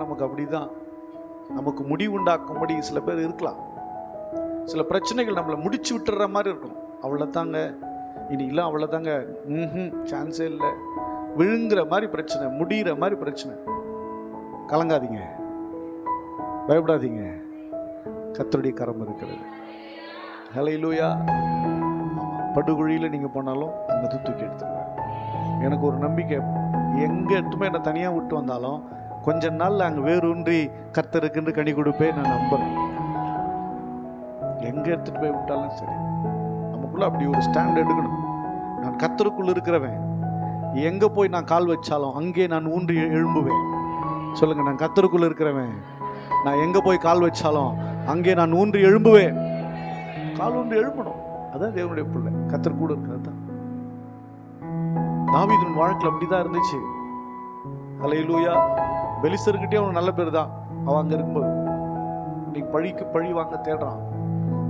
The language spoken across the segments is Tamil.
நமக்கு அப்படிதான். நமக்கு முடிவுண்டாக்கும்படி சில பேர் இருக்கலாம். சில பிரச்சனைகள் நம்மளை முடிச்சு விட்டுற மாதிரி இருக்கும். அவ்வளோதாங்க இனிலாம் அவ்வளோதாங்க ம் சான்ஸே இல்லை. விழுங்குற மாதிரி பிரச்சனை முடிகிற மாதிரி பிரச்சனை. கலங்காதீங்க. பயப்படாதீங்க. கத்தருடைய கரம் இருக்கிறது. ஹலையிலூயா படுகுழியில் நீங்கள் போனாலும் அங்கே தூக்கி எடுத்துருவேன் எனக்கு ஒரு நம்பிக்கை. எங்கே எடுத்துமே என்னை தனியாக விட்டு வந்தாலும் கொஞ்ச நாள் அங்கே வேரூன்றி கத்தருக்குன்னு கனி கொடுப்பேன் நான் நம்புறேன். எங்கே எடுத்துட்டு போய் விட்டாலும் சரி. நமக்குள்ள அப்படி ஒரு ஸ்டாண்ட் எடுக்கணும். நான் கர்த்தருக்குள்ள இருக்கிறவன். எங்கே போய் நான் கால் வச்சாலும் அங்கே நான் ஊன்றி எழும்புவேன். சொல்லுங்கள் நான் கத்தருக்குள்ளே இருக்கிறவன். நான் எங்கே போய் கால் வச்சாலும் அங்கே நான் ஊன்றி எழும்புவேன். கால் ஊன்றி எழும்பணும். அதான் தேவனுடைய பிள்ளை. கத்தர் கூட இருக்கிறது தான். தாவீதின் வாழ்க்கையில் அப்படிதான் இருந்துச்சு. அலையிலூயா பெலிசர்கிட்டே அவன் நல்ல பேர் தான். அவன் அங்கே இருக்கும்போது. நீ பழிக்கு பழி வாங்க தேடுறான்.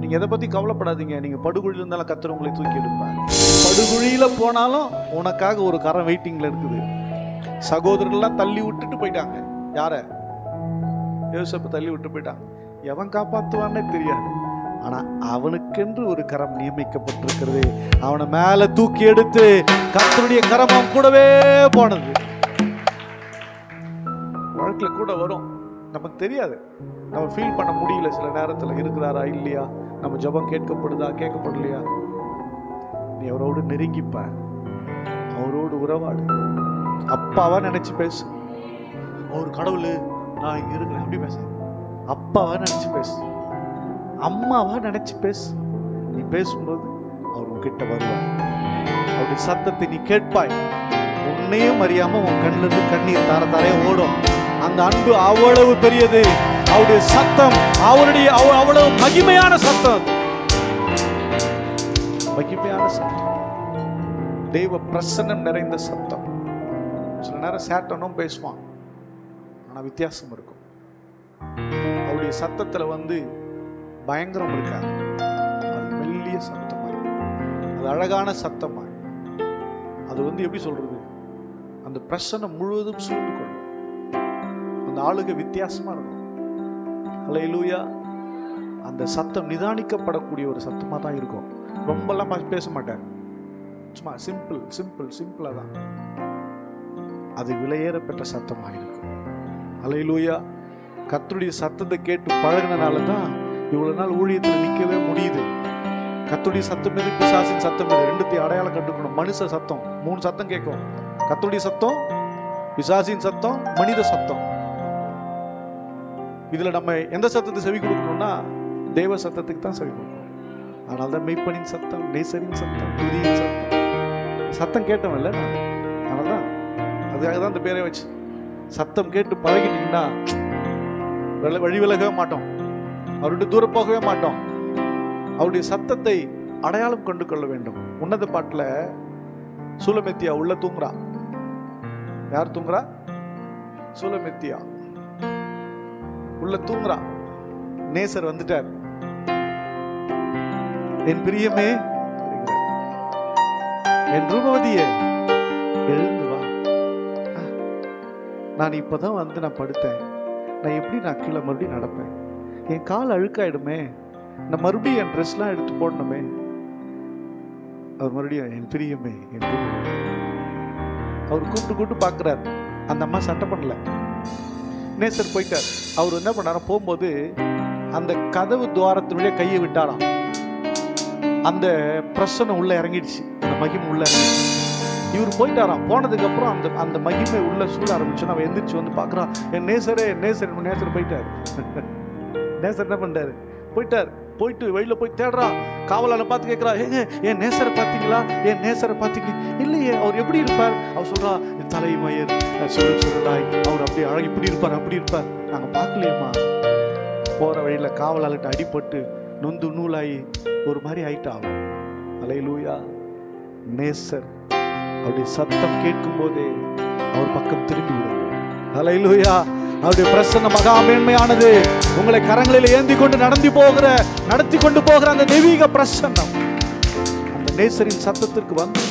நீங்க எதை பத்தி கவலைப்படாதீங்க. நீங்க படுகுழியில் இருந்தாலும் கத்துற உங்களை தூக்கி எடுப்பார் படுகுழியில் போனாலும் உனக்காக ஒரு கரம் வெயிட்டிங்ல இருக்குது. சகோதரர்கள்லாம் தள்ளி விட்டுட்டு போயிட்டாங்க. யார? யோசப்ப தள்ளி விட்டு போயிட்டான் எவன் காப்பாத்துவான்னே தெரியாது. ஆனா அவனுக்கென்று ஒரு கரம் நியமிக்கப்பட்டிருக்கிறது. அவனை மேல தூக்கி எடுத்து கர்த்தருடைய கரம் அவன் கூடவே போனது. வாழ்க்கையில் கூட வரும். நமக்கு தெரியாது. நம்ம ஃபீல் பண்ண முடியல. சில நேரத்தில் இருக்கிறாரா இல்லையா? நம்ம ஜெபம் கேட்கப்படுதா? கேட்கப்படலையா? நீ அவரோடு நெருங்கிப்ப. அவரோடு உறவாடு. அப்பாவா நினைச்சு பேசு. அவர் கடவுள் நான் இங்கே இருக்கிறேன். அப்படி பேச. அப்பாவா நினைச்சு பேசு. அம்மாவா நினைச்சு பேசு. நீ பேசும்போது அவர் உன்கிட்ட வருவார். அவருடைய சத்தத்தை நீ கேட்பாய். உன்னையும் அறியாம உன் கண்ணிலிருந்து கண்ணீர் தார தாரே ஓடும். அந்த அன்பு அவ்வளவு பெரியது. அவருடைய சத்தம் அவருடைய அவ- அவ்வளவு மகிமையான சத்தம். மகிமையான சத்தம். தெய்வ பிரசன்னம் நிறைந்த சத்தம். சில நேரம் சேட்டனும் பேசுவான். ஆனா வித்தியாசம் இருக்கும். அவருடைய சத்தத்துல வந்து பயங்கரம் இருக்காது. அது மெல்லிய சத்தமாய் அது அழகான சத்தமாய் அது வந்து எப்படி சொல்றது? அந்த பிரசனம் முழுவதும் சூழ்ந்து ஆளுக வித்தியாசமா இருக்கும். ஹalleluya. அந்த சத்தம் நிதானிக்கப்படக்கூடிய ஒரு சத்தமாக தான் இருக்கும். ரொம்பலாம் பேச மாட்டார். சும்மா சிம்பிள் சிம்பிள் சிம்பிளாக தான். அது விலையேற பெற்ற சத்தமாக இருக்கும். அலையிலூயா கத்துடைய சத்தத்தை கேட்டு பழகினால தான் இவ்வளோ நாள் ஊழியத்தில் நிற்கவே முடியுது. கத்துடைய சத்தம் எது பிசாசின் சத்தம் எது ரெண்டுத்தையும் அடையாளம் கண்டுக்கணும் மனுஷ சத்தம் மூணு சத்தம் கேட்கும். கத்துடைய சத்தம் பிசாசின் சத்தம் மனித சத்தம். இதில் நம்ம எந்த சத்தத்தை செவி கொடுக்கணும்னா தேவ சத்தத்துக்கு தான் செவி கொடுக்கணும். அதனால தான் மெய்ப்பனின் சத்தம் நேசரின் சத்தம் துதியின் சத்தம். சத்தம் கேட்டவன்ல நான். அதனால தான் அதுக்காக தான் அந்த பேரை வச்சு சத்தம் கேட்டு பழகிட்டீங்கன்னா வழி விலகவே மாட்டோம். அவருடைய தூரம் போகவே மாட்டோம். அவருடைய சத்தத்தை அடையாளம் கொண்டு கொள்ள வேண்டும். உன்னத பாட்டில் சூலமெத்தியா உள்ள தூங்குறா. யார் தூங்குறா? சூலமெத்தியா. உள்ள தூங்குறான் நேசர் வந்துட்டார். என் பிரியமே என் ரூபவதியே எழுந்து வா. நான் இப்பதான் வந்து நான் படுத்தேன். நான் எப்படி நான் கீழே மறுபடியும் நடப்பேன்? என் கால் அழுக்காயிடுமே. நான் மறுபடியும் என் ட்ரெஸ்லாம் எடுத்து போடணுமே. அவர் மறுபடியும் என் பிரியமே என் அவர் கூப்பிட்டு கூப்பிட்டு பார்க்குறாரு. அந்த அம்மா சட்டை பண்ணல. நேசர் போயிட்டார். அவர் என்ன பண்ணாரா போகும்போது அந்த கதவு துவாரத்தினுடைய கையை விட்டாராம். அந்த பிரசனம் உள்ள இறங்கிடுச்சு. அந்த மகிமை உள்ள இறங்கிடுச்சு. இவர் போயிட்டாராம். போனதுக்கப்புறம் அந்த அந்த மகிமை உள்ள சூழ ஆரம்பிச்சு நம்ம எந்திரிச்சு வந்து பார்க்குறான் என் நேசரே நேசர் நேசர் போயிட்டார். நேசர் என்ன பண்ணிட்டாரு? போயிட்டார். போயிட்டு வெளியில் போய் தேடுறான் காவலாளை பார்த்து கேட்குறா ஏங்க என் நேசரை பார்த்தீங்களா? என் நேசரை பார்த்தீங்க? இல்லையே அவர் எப்படி இருப்பார்? அவர் சொல்றா தலைமயர் சுருள் சுருளாய் அவர் அப்படி அழகு இப்படி இருப்பார் அப்படி இருப்பார். நாங்கள் பார்க்கலையேம்மா. போற வழியில காவலாளிட்ட அடிபட்டு நொந்து நூலாகி ஒரு மாதிரி ஆயிட்டா அலை அலையிலூயா. நேசர் அவருடைய சத்தம் கேட்கும் போதே அவர் பக்கம் திரும்பி விடுங்க அலையிலூயா. அவருடைய பிரசன்ன மகா மேன்மையானது. உங்களை கரங்களில் ஏந்தி கொண்டு நடந்து போகிற நடத்தி கொண்டு போகிற அந்த தெய்வீக பிரசன்னம். அந்த நேசரின் சத்தத்திற்கு வந்து